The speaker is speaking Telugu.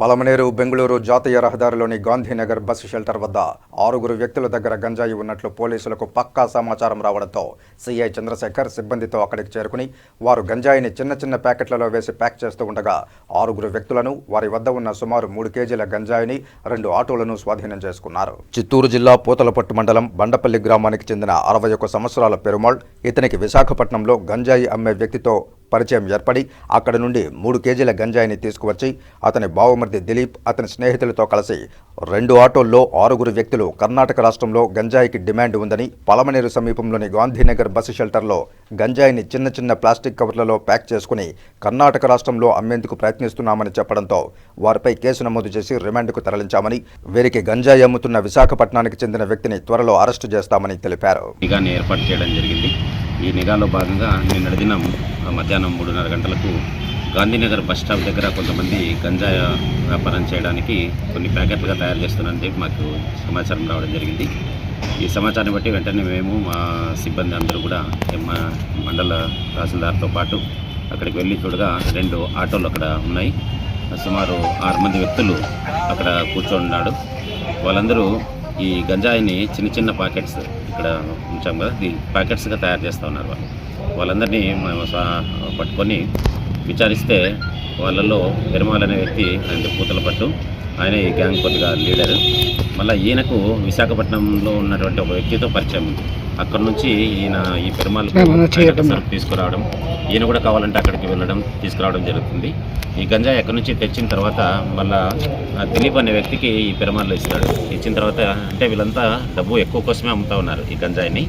పలమనేరు బెంగళూరు జాతీయ రహదారిలోని గాంధీనగర్ బస్సు షెల్టర్ వద్ద ఆరుగురు వ్యక్తుల దగ్గర గంజాయి ఉన్నట్లు పోలీసులకు పక్కా సమాచారం రావడంతో సీఐ చంద్రశేఖర్ సిబ్బందితో అక్కడికి చేరుకుని వారు గంజాయిని చిన్న చిన్న ప్యాకెట్లలో వేసి ప్యాక్ చేస్తూ ఉండగా ఆరుగురు వ్యక్తులను వారి వద్ద ఉన్న సుమారు మూడు కేజీల గంజాయిని రెండు ఆటోలను స్వాధీనం చేసుకున్నారు. చిత్తూరు జిల్లా పూతలపట్టు మండలం బండపల్లి గ్రామానికి చెందిన అరవై ఒక్క సంవత్సరాల పెరుమాళ్ ఇతనికి విశాఖపట్నంలో గంజాయి అమ్మే వ్యక్తితో పరిచయం ఏర్పడి అక్కడి నుండి మూడు కేజీల గంజాయిని తీసుకువచ్చి అతని బావమర్ది దిలీప్ అతని స్నేహితులతో కలిసి రెండు ఆటోల్లో ఆరుగురు వ్యక్తులు కర్ణాటక రాష్ట్రంలో గంజాయికి డిమాండ్ ఉందని పలమనేరు సమీపంలోని గాంధీనగర్ బస్సు షెల్టర్లో గంజాయిని చిన్న చిన్న ప్లాస్టిక్ కవర్లలో ప్యాక్ చేసుకుని కర్ణాటక రాష్ట్రంలో అమ్మేందుకు ప్రయత్నిస్తున్నామని చెప్పడంతో వారిపై కేసు నమోదు చేసి రిమాండ్కు తరలించామని వీరికి గంజాయి అమ్ముతున్న విశాఖపట్నానికి చెందిన వ్యక్తిని త్వరలో అరెస్టు చేస్తామని తెలిపారు. ఏర్పాటు చేయడం జరిగింది ఈ నిఘాలో భాగంగా నిన్నటి దినం మధ్యాహ్నం మూడున్నర గంటలకు గాంధీనగర్ బస్ స్టాప్ దగ్గర కొంతమంది గంజాయ వ్యాపారం చేయడానికి కొన్ని ప్యాకెట్లుగా తయారు చేస్తున్నారని చెప్పి మాకు సమాచారం రావడం జరిగింది. ఈ సమాచారాన్ని బట్టి వెంటనే మేము మా సిబ్బంది అందరూ కూడా మా మండల తహసీల్దార్తో పాటు అక్కడికి వెళ్ళి చూడగా రెండు ఆటోలు అక్కడ ఉన్నాయి. సుమారు ఆరు మంది వ్యక్తులు అక్కడ కూర్చొని ఉన్నాడు వాళ్ళందరూ ఈ గంజాయిని చిన్న చిన్న పాకెట్స్ ఇక్కడ ఉంచాం కదా దీ ప్యాకెట్స్గా తయారు చేస్తూ ఉన్నారు వాళ్ళు. వాళ్ళందరినీ మేము పట్టుకొని విచారిస్తే వాళ్ళలో పెరుమాల్ అనే వ్యక్తి ఆయన పూతల పట్టు ఆయన ఈ గ్యాంగ్ కొద్దిగా లీడర్ మళ్ళీ ఈయనకు విశాఖపట్నంలో ఉన్నటువంటి ఒక వ్యక్తితో పరిచయం ఉంది. అక్కడ నుంచి ఈయన ఈ పెరుమాల్ సరుకు తీసుకురావడం ఈయన కూడా కావాలంటే అక్కడికి వెళ్ళడం తీసుకురావడం జరుగుతుంది. ఈ గంజాయి ఎక్కడి నుంచి తెచ్చిన తర్వాత మళ్ళా దిలీప్ అనే వ్యక్తికి ఈ పెరుమాళ్ళు ఇస్తాడు. ఇచ్చిన తర్వాత అంటే వీళ్ళంతా డబ్బు ఎక్కువ కోసమే అమ్ముతా ఉన్నారు ఈ గంజాయిని.